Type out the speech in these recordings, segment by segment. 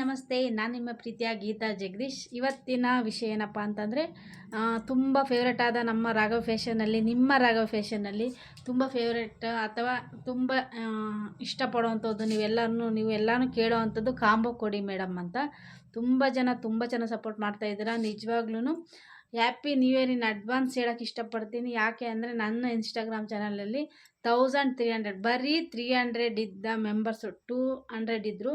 ನಮಸ್ತೆ, ನಾನು ನಿಮ್ಮ ಪ್ರೀತಿಯ ಗೀತಾ ಜಗದೀಶ್. ಇವತ್ತಿನ ವಿಷಯ ಏನಪ್ಪ ಅಂತಂದರೆ ತುಂಬ ಫೇವ್ರೆಟ್ ಆದ ನಮ್ಮ ರಾಘವ್ ಫ್ಯಾಷನಲ್ಲಿ ನಿಮ್ಮ ರಾಘವ್ ಫ್ಯಾಷನಲ್ಲಿ ತುಂಬ ಫೇವ್ರೆಟ್ ಅಥವಾ ತುಂಬ ಇಷ್ಟಪಡುವಂಥದ್ದು ನೀವೆಲ್ಲರೂ ನೀವು ಕೇಳೋ ಅಂಥದ್ದು ಕಾಂಬೋ ಕೊಡಿ ಮೇಡಮ್ ಅಂತ. ತುಂಬ ಜನ ತುಂಬ ಜನ ಸಪೋರ್ಟ್ ಮಾಡ್ತಾ ಇದ್ದೀರ. ನಿಜವಾಗ್ಲೂ happy new year in advance ಹೇಳೋಕ್ಕೆ ಇಷ್ಟಪಡ್ತೀನಿ. ಯಾಕೆ ಅಂದರೆ, ನನ್ನ ಇನ್ಸ್ಟಾಗ್ರಾಮ್ ಚಾನಲಲ್ಲಿ ತೌಸಂಡ್ ತ್ರೀ ಹಂಡ್ರೆಡ್ ಬರೀ ತ್ರೀ ಹಂಡ್ರೆಡ್ ಇದ್ದ ಮೆಂಬರ್ಸು ಟೂ ಹಂಡ್ರೆಡ್ ಇದ್ದರು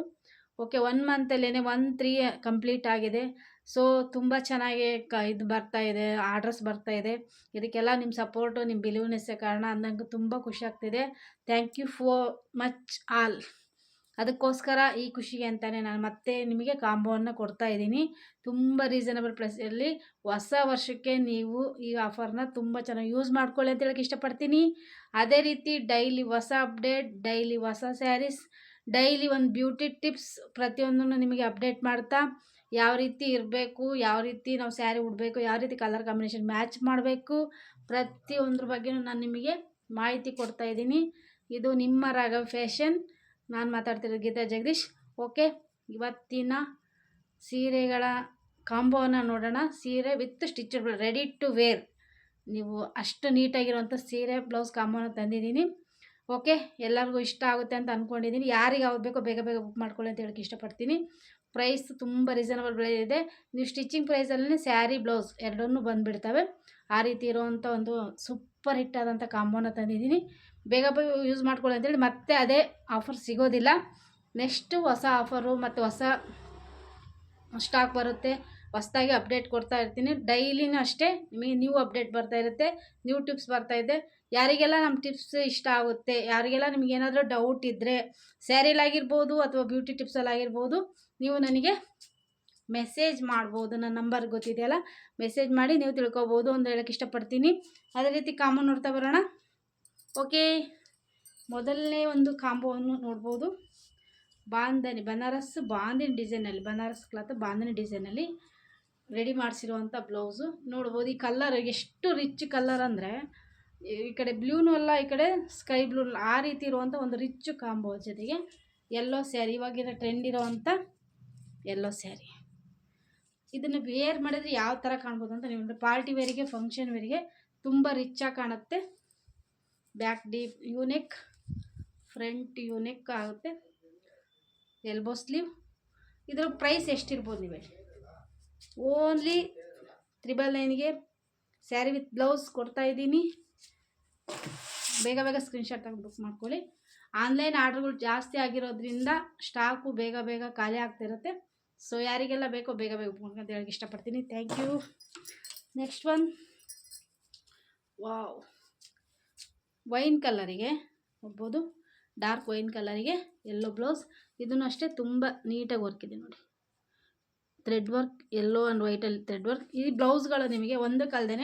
ಓಕೆ ಒನ್ ಮಂತಲ್ಲೇ ಒನ್ ತ್ರೀ ಕಂಪ್ಲೀಟ್ ಆಗಿದೆ. ಸೊ ತುಂಬ ಚೆನ್ನಾಗಿ ಕ ಇದು ಬರ್ತಾ ಇದೆ ಆರ್ಡ್ರಸ್ ಬರ್ತಾ ಇದೆ. ಇದಕ್ಕೆಲ್ಲ ನಿಮ್ಮ ಸಪೋರ್ಟು ನಿಮ್ಮ ಬಿಲೀವ್ನೆಸ್ಸೇ ಕಾರಣ ನಂಗೆ ತುಂಬ ಖುಷಿ ಆಗ್ತಿದೆ. Thank you for much all ಅದಕ್ಕೋಸ್ಕರ ಈ ಖುಷಿಗೆ ಅಂತಲೇ ನಾನು ಮತ್ತೆ ನಿಮಗೆ ಕಾಂಬೋವನ್ನು ಕೊಡ್ತಾ ಇದ್ದೀನಿ. ತುಂಬ ರೀಸನಬಲ್ ಪ್ರೈಸಲ್ಲಿ ಹೊಸ ವರ್ಷಕ್ಕೆ ನೀವು ಈ ಆಫರ್ನ ತುಂಬ ಚೆನ್ನಾಗಿ ಯೂಸ್ ಮಾಡ್ಕೊಳ್ಳಿ ಅಂತ ಹೇಳಕ್ಕೆ ಇಷ್ಟಪಡ್ತೀನಿ. ಅದೇ ರೀತಿ ಡೈಲಿ ಹೊಸ ಅಪ್ಡೇಟ್ ಡೈಲಿ ಹೊಸ ಸ್ಯಾರೀಸ್ ಡೈಲಿ ಒಂದು ಬ್ಯೂಟಿ ಟಿಪ್ಸ್ ಪ್ರತಿಯೊಂದನ್ನು ನಿಮಗೆ ಅಪ್ಡೇಟ್ ಮಾಡ್ತಾ, ಯಾವ ರೀತಿ ಇರಬೇಕು, ಯಾವ ರೀತಿ ನಾವು ಸ್ಯಾರಿ ಉಡಬೇಕು, ಯಾವ ರೀತಿ ಕಲರ್ ಕಾಂಬಿನೇಷನ್ ಮ್ಯಾಚ್ ಮಾಡಬೇಕು, ಪ್ರತಿಯೊಂದ್ರ ಬಗ್ಗೆಯೂ ನಾನು ನಿಮಗೆ ಮಾಹಿತಿ ಕೊಡ್ತಾ ಇದ್ದೀನಿ. ಇದು ನಿಮ್ಮ ರಾಘವ್ ಫ್ಯಾಷನ್. ನಾನು ಮಾತಾಡ್ತಿರೋದು ಗೀತಾ ಜಗದೀಶ್. ಓಕೆ, ಇವತ್ತಿನ ಸೀರೆಗಳ ಕಾಂಬೋನ ನೋಡೋಣ. ಸೀರೆ with stitch ready to wear. ನೀವು ಅಷ್ಟು ನೀಟಾಗಿರುವಂಥ ಸೀರೆ, ಬ್ಲೌಸ್ ಕಾಂಬೋನ ತಂದಿದ್ದೀನಿ. ಓಕೆ, ಎಲ್ಲರಿಗೂ ಇಷ್ಟ ಆಗುತ್ತೆ ಅಂತ ಅಂದ್ಕೊಂಡಿದ್ದೀನಿ ಯಾರಿಗೆ ಯಾವ್ದು ಬೇಕೋ ಬೇಗ ಬೇಗ ಬುಕ್ ಮಾಡ್ಕೊಳ್ಳಿ ಅಂತ ಹೇಳಕ್ಕೆ ಇಷ್ಟಪಡ್ತೀನಿ. ಪ್ರೈಸ್ ತುಂಬ ರೀಸನಬಲ್ ಬೆಲೆ ಇದೆ. ನೀವು ಸ್ಟಿಚಿಂಗ್ ಪ್ರೈಸಲ್ಲಿ ಸ್ಯಾರಿ, ಬ್ಲೌಸ್ ಎರಡನ್ನೂ ಬಂದುಬಿಡ್ತವೆ. ಆ ರೀತಿ ಇರೋವಂಥ ಒಂದು ಸೂಪರ್ ಹಿಟ್ ಆದಂಥ ಕಾಂಬೋನ ತಂದಿದ್ದೀನಿ. ಬೇಗ ಬೇಗ ಯೂಸ್ ಮಾಡ್ಕೊಳ್ಳಿ ಅಂತೇಳಿ ಮತ್ತೆ ಅದೇ ಆಫರ್ ಸಿಗೋದಿಲ್ಲ. ನೆಕ್ಸ್ಟು ಹೊಸ ಆಫರು ಮತ್ತು ಹೊಸ ಸ್ಟಾಕ್ ಬರುತ್ತೆ. ಹೊಸದಾಗಿ ಅಪ್ಡೇಟ್ ಕೊಡ್ತಾ ಇರ್ತೀನಿ. ಡೈಲಿನೂ ಅಷ್ಟೇ ನಿಮಗೆ ನ್ಯೂ ಅಪ್ಡೇಟ್ ಬರ್ತಾ ಇರುತ್ತೆ. ನ್ಯೂ ಟಿಪ್ಸ್ ಬರ್ತಾ ಇದೆ. ಯಾರಿಗೆಲ್ಲ ನಮ್ಮ ಟಿಪ್ಸ್ ಇಷ್ಟ ಆಗುತ್ತೆ, ಯಾರಿಗೆಲ್ಲ ನಿಮ್ಗೆ ಏನಾದರೂ ಡೌಟ್ ಇದ್ದರೆ ಸ್ಯಾರಿಲಾಗಿರ್ಬೋದು ಅಥವಾ ಬ್ಯೂಟಿ ಟಿಪ್ಸಲ್ಲಾಗಿರ್ಬೋದು ನೀವು ನನಗೆ ಮೆಸೇಜ್ ಮಾಡ್ಬೋದು. ನನ್ನ ನಂಬರ್ ಗೊತ್ತಿದೆಯಲ್ಲ? ಮೆಸೇಜ್ ಮಾಡಿ ನೀವು ತಿಳ್ಕೊಬೋದು ಅಂತ ಹೇಳಕ್ಕೆ ಇಷ್ಟಪಡ್ತೀನಿ. ಅದೇ ರೀತಿ ಕಾಂಬೋ ನೋಡ್ತಾ ಬರೋಣ. ಓಕೆ, ಮೊದಲನೇ ಒಂದು ಕಾಂಬೋವನ್ನು ನೋಡ್ಬೋದು. ಬಾಂಧನಿ ಬನಾರಸ್ ಬಾಂದಿನ ಡಿಸೈನಲ್ಲಿ ಬನಾರಸ್ ಕ್ಲಾತ್ ಬಾಂಧನಿ ಡಿಸೈನಲ್ಲಿ ರೆಡಿ ಮಾಡಿಸಿರುವಂಥ ಬ್ಲೌಸು ನೋಡ್ಬೋದು ಈ ಕಲ್ಲರ್ ಎಷ್ಟು ರಿಚ್ ಕಲ್ಲರ್ ಅಂದರೆ ಈ ಕಡೆ ಬ್ಲೂನೂ ಅಲ್ಲ, ಈ ಕಡೆ ಸ್ಕೈ ಬ್ಲೂ ಆ ರೀತಿ ಇರುವಂಥ ಒಂದು ರಿಚ್ ಕಾಂಬೋ ಜೊತೆಗೆ ಎಲ್ಲೋ ಸ್ಯಾರಿ ಇವಾಗಿನ ಟ್ರೆಂಡ್ ಇರೋವಂಥ ಎಲ್ಲೋ ಸ್ಯಾರಿ ಇದನ್ನು ವೇರ್ ಮಾಡಿದ್ರೆ ಯಾವ ಥರ ಕಾಣ್ಬೋದು ಅಂತ ನೀವು ಪಾರ್ಟಿ ವೇರಿಗೆ ಫಂಕ್ಷನ್ ವೇರಿಗೆ ತುಂಬ ರಿಚ್ಚಾಗಿ ಕಾಣುತ್ತೆ. Back deep unique front unique ಆಗುತ್ತೆ. ಎಲ್ಬೋ ಸ್ಲೀವ್ ಇದರ ಪ್ರೈಸ್ ಎಷ್ಟಿರ್ಬೋದು ನೀವು ಓನ್ಲಿ ತ್ರಿಬಲ್ ನೈನ್ಗೆ ಸ್ಯಾರಿ ವಿತ್ ಬ್ಲೌಸ್ ಕೊಡ್ತಾ ಇದ್ದೀನಿ. ಬೇಗ ಬೇಗ ಸ್ಕ್ರೀನ್ಶಾಟ್ ತೆಗೆದು ಬುಕ್ ಮಾಡ್ಕೊಳ್ಳಿ. ಆನ್ಲೈನ್ ಆರ್ಡ್ರ್ಗಳು ಜಾಸ್ತಿ ಆಗಿರೋದ್ರಿಂದ ಸ್ಟಾಕು ಬೇಗ ಬೇಗ ಖಾಲಿ ಆಗ್ತಿರುತ್ತೆ ಸೊ ಯಾರಿಗೆಲ್ಲ ಬೇಕೋ ಬೇಗ ಬೇಗ ಬುಕ್ ಅಂತ ಹೇಳಕ್ಕೆ ಇಷ್ಟಪಡ್ತೀನಿ. Thank you next one wow wine ಕಲರಿಗೆ ನೋಡ್ಬೋದು. ಡಾರ್ಕ್ ವೈನ್ ಕಲರಿಗೆ ಎಲ್ಲೋ ಬ್ಲೌಸ್ ಇದನ್ನು ಅಷ್ಟೇ ತುಂಬ ನೀಟಾಗಿ ವರ್ಕಿದೆ ನೋಡಿ. ಥ್ರೆಡ್ ವರ್ಕ್ ಎಲ್ಲೋ ಆ್ಯಂಡ್ ವೈಟಲ್ಲಿ ಥ್ರೆಡ್ ವರ್ಕ್. ಈ ಬ್ಲೌಸ್ಗಳು ನಿಮಗೆ ಒಂದು ಕಲ್ದೇ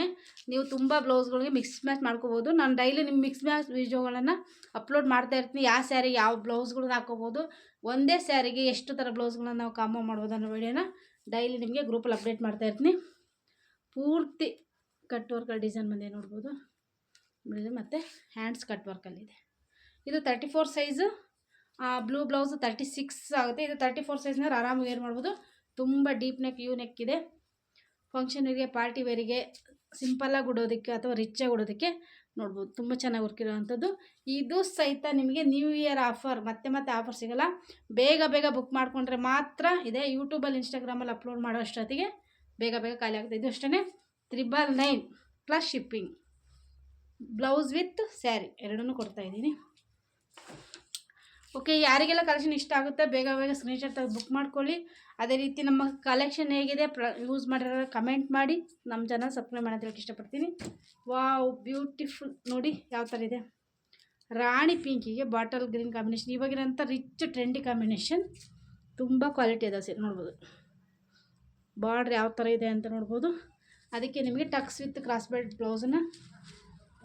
ನೀವು ತುಂಬ ಬ್ಲೌಸ್ಗಳಿಗೆ ಮಿಕ್ಸ್ ಮ್ಯಾಚ್ ಮಾಡ್ಕೋಬೋದು. ನಾನು ಡೈಲಿ ನಿಮ್ಮ ಮಿಕ್ಸ್ ಮ್ಯಾಚ್ ವಿಡಿಯೋಗಳನ್ನು ಅಪ್ಲೋಡ್ ಮಾಡ್ತಾ ಇರ್ತೀನಿ. ಯಾವ ಸ್ಯಾರಿಗೆ ಯಾವ ಬ್ಲೌಸ್ಗಳನ್ನ ಹಾಕೋಬೋದು, ಒಂದೇ ಸ್ಯಾರಿಗೆ ಎಷ್ಟು ಥರ ಬ್ಲೌಸ್ಗಳನ್ನ ನಾವು ಕಾಂಬೋ ಮಾಡ್ಬೋದು ಅನ್ನೋ ವಿಡಿಯೋನ ಡೈಲಿ ನಿಮಗೆ ಗ್ರೂಪಲ್ಲಿ ಅಪ್ಡೇಟ್ ಮಾಡ್ತಾ ಇರ್ತೀನಿ. ಪೂರ್ತಿ ಕಟ್ ವರ್ಕಲ್ಲಿ ಡಿಸೈನ್ ಬಂದಿದೆ ನೋಡ್ಬೋದು. ಮತ್ತು ಹ್ಯಾಂಡ್ಸ್ ಕಟ್ ವರ್ಕಲ್ಲಿದೆ ಇದು. Thirty four size blue blouse thirty six ಆಗುತ್ತೆ. ಇದು ತರ್ಟಿ ಫೋರ್ ಸೈಜ್ನ ಆರಾಮಾಗಿ ವೇರ್ ಮಾಡ್ಬೋದು. ತುಂಬ ಡೀಪ್ ನೆಕ್, ಯೂ ನೆಕ್ ಇದೆ. ಫಂಕ್ಷನಿಗೆ ಪಾರ್ಟಿ ವೇರಿಗೆ ಸಿಂಪಲ್ಲಾಗಿ ಉಡೋದಕ್ಕೆ ಅಥವಾ ರಿಚಾಗಿ ಉಡೋದಕ್ಕೆ ನೋಡ್ಬೋದು, ತುಂಬ ಚೆನ್ನಾಗಿ ಹುರ್ಕಿರೋ ಇದು ಸಹಿತ ನಿಮಗೆ ನ್ಯೂ ಇಯರ್ ಆಫರ್ ಮತ್ತೆ ಮತ್ತೆ ಆಫರ್ ಸಿಗಲ್ಲ. ಬೇಗ ಬೇಗ ಬುಕ್ ಮಾಡಿಕೊಂಡ್ರೆ ಮಾತ್ರ ಇದೆ. ಯೂಟ್ಯೂಬಲ್ಲಿ ಇನ್ಸ್ಟಾಗ್ರಾಮಲ್ಲಿ ಅಪ್ಲೋಡ್ ಮಾಡೋ ಅಷ್ಟೊತ್ತಿಗೆ ಬೇಗ ಬೇಗ ಖಾಲಿ ಆಗುತ್ತೆ ಇದು ಅಷ್ಟೇ triple nine plus shipping blouse with sari ಎರಡನ್ನೂ ಕೊಡ್ತಾ ಇದ್ದೀನಿ. ಓಕೆ ಯಾರಿಗೆಲ್ಲ ಕಲೆಕ್ಷನ್ ಇಷ್ಟ ಆಗುತ್ತೆ ಬೇಗ ಬೇಗ ಸ್ಕ್ರೀನ್ಶಾಟ್ ತೆಗೆದು ಬುಕ್ ಮಾಡ್ಕೊಳ್ಳಿ. ಅದೇ ರೀತಿ ನಮ್ಮ ಕಲೆಕ್ಷನ್ ಹೇಗಿದೆ, ಪ್ರ ಯೂಸ್ ಮಾಡಿರೋ ಕಮೆಂಟ್ ಮಾಡಿ. ನಮ್ಮ ಜನ ಸಬ್ಸ್ಕ್ರೈಬ್ ಮಾಡೋದು ಹೇಳಕ್ಕೆ ಇಷ್ಟಪಡ್ತೀನಿ. ವಾವ್ ಬ್ಯೂಟಿಫುಲ್ ನೋಡಿ ಯಾವ ಥರ ಇದೆ. ರಾಣಿ ಪಿಂಕಿಗೆ ಬಾಟಲ್ ಗ್ರೀನ್ ಕಾಂಬಿನೇಷನ್ ಇವಾಗಿರೋಂಥ ರಿಚ್ ಟ್ರೆಂಡಿ ಕಾಂಬಿನೇಷನ್ ತುಂಬ ಕ್ವಾಲಿಟಿ ಇದೆ ಸರ್, ನೋಡ್ಬೋದು. ಬಾರ್ಡ್ರ್ ಯಾವ ಥರ ಇದೆ ಅಂತ ನೋಡ್ಬೋದು. ಅದಕ್ಕೆ ನಿಮಗೆ ಟಕ್ಸ್ ವಿತ್ ಕ್ರಾಸ್ ಬೆಲ್ಟ್ ಬ್ಲೌಸನ್ನು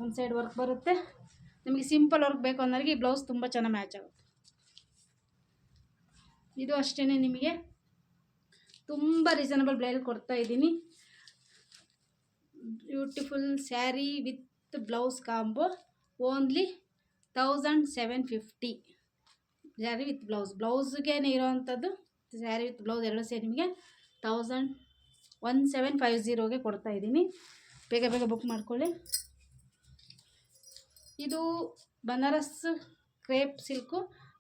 ಒಂದು ಸೈಡ್ ವರ್ಕ್ ಬರುತ್ತೆ. ನಿಮಗೆ ಸಿಂಪಲ್ ವರ್ಕ್ ಬೇಕು ಅನ್ನೋರಿಗೆ ಈ ಬ್ಲೌಸ್ ತುಂಬ ಚೆನ್ನಾಗಿ ಮ್ಯಾಚ್ ಆಗುತ್ತೆ. ಇದು ಅಷ್ಟೇ ನಿಮಗೆ. ತುಂಬ ರೀಸನಬಲ್ ಬ್ಲೈಲ್ ಕೊಡ್ತಾ ಇದ್ದೀನಿ. Beautiful sari with blouse combo only thousand seven fifty sari with blouse ಬ್ಲೌಸ್ಗೆ ಇರೋವಂಥದ್ದು ಸ್ಯಾರಿ ವಿತ್ ಬ್ಲೌಸ್ ಎರಡು ಸೇರಿ ನಿಮಗೆ ತೌಸಂಡ್ ಒನ್ ಸೆವೆನ್ ಫೈವ್ ಝೀರೋಗೆ ಕೊಡ್ತಾ ಇದ್ದೀನಿ. ಬೇಗ ಬೇಗ ಬುಕ್ ಮಾಡ್ಕೊಳ್ಳಿ. ಇದು ಬನಾರಸ್ ಕ್ರೇಪ್ ಸಿಲ್ಕು.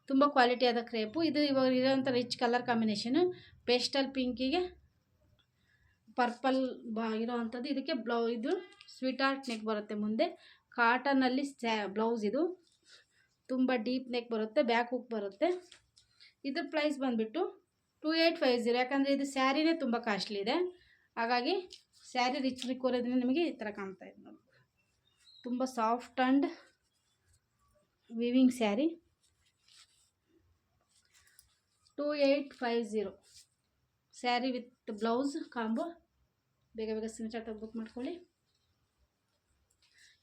ತುಂಬ ಕ್ವಾಲಿಟಿ ಆದ ಕ್ರೇಪು ಇದು ಇವಾಗ ಇರೋಂಥ ರಿಚ್ ಕಲರ್ ಕಾಂಬಿನೇಷನು ಪೇಸ್ಟಲ್ ಪಿಂಕಿಗೆ ಪರ್ಪಲ್ ಬಾ ಇರೋ ಇದಕ್ಕೆ ಬ್ಲೌ ಇದು ಸ್ವೀಟ್ ಆರ್ಟ್ ನೆಕ್ ಬರುತ್ತೆ ಮುಂದೆ. ಕಾಟನಲ್ಲಿ ಸ್ಯಾ ಬ್ಲೌಸ್ ಇದು. ತುಂಬ ಡೀಪ್ ನೆಕ್ ಬರುತ್ತೆ ಬ್ಯಾಕ್ ಹುಕ್ ಬರುತ್ತೆ. ಇದ್ರ ಪ್ರೈಸ್ ಬಂದುಬಿಟ್ಟು ಟೂ ಏಯ್ಟ್ ಫೈವ್ ಝೀರೋ ಯಾಕಂದರೆ ಇದು ಸ್ಯಾರಿನೇ ತುಂಬ ಕಾಸ್ಟ್ಲಿ ಇದೆ. ಹಾಗಾಗಿ ಸ್ಯಾರಿ ರಿಚ್ ರಿಕ್ಕೋರೋದ್ರಿಂದ ನಿಮಗೆ ಈ ಥರ ಕಾಣ್ತಾ ಇದೆ ನೋಡಿ ತುಂಬ soft and weaving sari. Two eight five zero sari with blouse combo ಬೇಗ ಬೇಗ ಸ್ಕ್ರೀನ್ಶಾಟ್ ಬುಕ್ ಮಾಡ್ಕೊಳ್ಳಿ.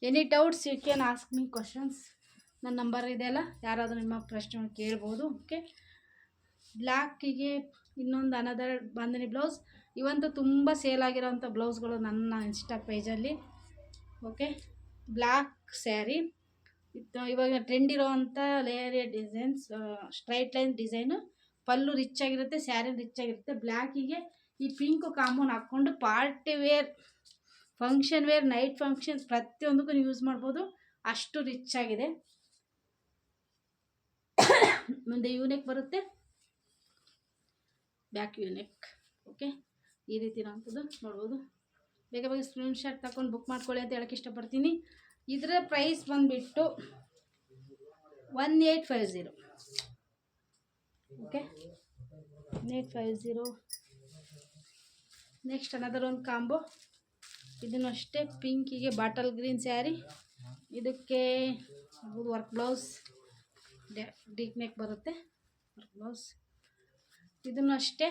Any doubts you can ask me questions ನನ್ನ ನಂಬರ್ ಇದೆಯಲ್ಲ ಯಾರಾದರೂ ನಿಮ್ಮ ಪ್ರಶ್ನೆ ಕೇಳ್ಬೋದು ಓಕೆ ಬ್ಲ್ಯಾಕಿಗೆ ಇನ್ನೊಂದು ಅನದರ್ ಬಂದಿನಿ ಬ್ಲೌಸ್ ಇವಂತೂ ತುಂಬ ಸೇಲ್ ಆಗಿರೋಂಥ ಬ್ಲೌಸ್ಗಳು ನನ್ನ ಇನ್ಸ್ಟಾ ಪೇಜಲ್ಲಿ ಓಕೆ ಬ್ಲ್ಯಾಕ್ ಸ್ಯಾರಿ ಇವಾಗ ಟ್ರೆಂಡ್ ಇರೋವಂಥ layer designs straight line design pallu rich ಆಗಿರುತ್ತೆ ಸ್ಯಾರಿ ರಿಚ್ ಆಗಿರುತ್ತೆ. ಬ್ಲ್ಯಾಕಿಗೆ ಈ ಪಿಂಕು ಕಾಮನ್ ಹಾಕ್ಕೊಂಡು party wear function wear night functions ಪ್ರತಿಯೊಂದಕ್ಕೂ ಯೂಸ್ ಮಾಡ್ಬೋದು. ಅಷ್ಟು ರಿಚ್ ಆಗಿದೆ. ಮುಂದೆ ಯೂನೆಕ್ ಬರುತ್ತೆ. ಬ್ಯಾಕ್ ಯೂನೆಕ್. ಓಕೆ ಈ ರೀತಿ ಇರೋಂಥದ್ದು ನೋಡ್ಬೋದು. ಬೇಗ ಬೇಗ ಸ್ಕ್ರೀನ್ಶಾಟ್ ತಗೊಂಡು ಬುಕ್ ಮಾಡ್ಕೊಳ್ಳಿ ಅಂತ ಹೇಳಕ್ಕೆ ಇಷ್ಟಪಡ್ತೀನಿ. ಇದರ ಪ್ರೈಸ್ ಬಂದುಬಿಟ್ಟು one eight five zero okay eight five zero next another ಒಂದು ಕಾಂಬೋ ಇದನ್ನು ಅಷ್ಟೇ ಪಿಂಕಿಗೆ ಬಾಟಲ್ ಗ್ರೀನ್ ಸ್ಯಾರಿ. ಇದಕ್ಕೆ ವರ್ಕ್ ಬ್ಲೌಸ್ ಡೀಪ್ ನೆಕ್ ಬರುತ್ತೆ. ವರ್ಕ್ ಬ್ಲೌಸ್ ಇದನ್ನು ಅಷ್ಟೇ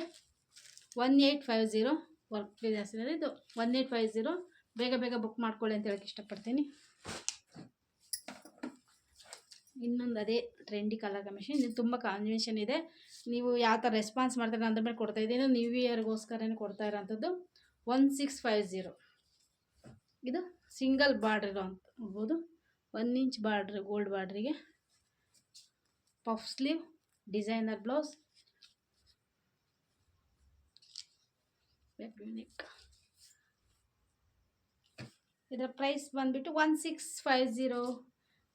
one eight five zero work ಜಾಸ್ತಿ ಇದು. ಒನ್ ಏಯ್ಟ್ ಫೈವ್ ಝೀರೋ ಬೇಗ ಬೇಗ ಬುಕ್ ಮಾಡ್ಕೊಳ್ಳಿ ಅಂತ ಹೇಳಕ್ಕೆ ಇಷ್ಟಪಡ್ತೀನಿ. ಇನ್ನೊಂದು ಅದೇ ಟ್ರೆಂಡಿ ಕಲರ್ ಕಾಂಬಿನೇಷನ್ ಇದು ತುಂಬ ಕಾಂಬಿನೇಷನ್ ಇದೆ. ನೀವು ಯಾವ ಥರ ರೆಸ್ಪಾನ್ಸ್ ಮಾಡ್ತಾರೆ ಅಂದ್ರ ಮೇಲೆ ಕೊಡ್ತಾ ಇದ್ದೀನಿ. ನ್ಯೂ ಇಯರ್ಗೋಸ್ಕರನೇ ಕೊಡ್ತಾ ಇರೋಂಥದ್ದು ಒನ್ ಸಿಕ್ಸ್ ಫೈವ್ ಝೀರೋ ಇದು ಸಿಂಗಲ್ ಬಾರ್ಡ್ರ್ ನೋಡ್ಬೋದು ಒನ್ ಇಂಚ್ ಬಾರ್ಡ್ರ್ ಗೋಲ್ಡ್ ಬಾರ್ಡ್ರಿಗೆ ಪಫ್ ಸ್ಲೀವ್ ಡಿಸೈನರ್ ಬ್ಲೌಸ್ ಇದರ ಪ್ರೈಸ್ ಬಂದುಬಿಟ್ಟು ಒನ್ ಸಿಕ್ಸ್ ಫೈವ್ ಝೀರೋ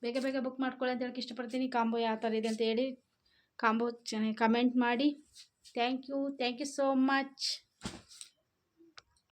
ಬೇಗ ಬೇಗ ಬುಕ್ ಮಾಡ್ಕೊಳ್ಳಿ ಅಂತ ಹೇಳಕ್ಕೆ ಇಷ್ಟಪಡ್ತೀನಿ. ಕಾಂಬೋ ಯಾವ ಥರ ಇದೆ ಅಂತ ಹೇಳಿ ಕಾಂಬೋ ಚೆನ್ನಾಗಿ ಕಮೆಂಟ್ ಮಾಡಿ. Thank you thank you so much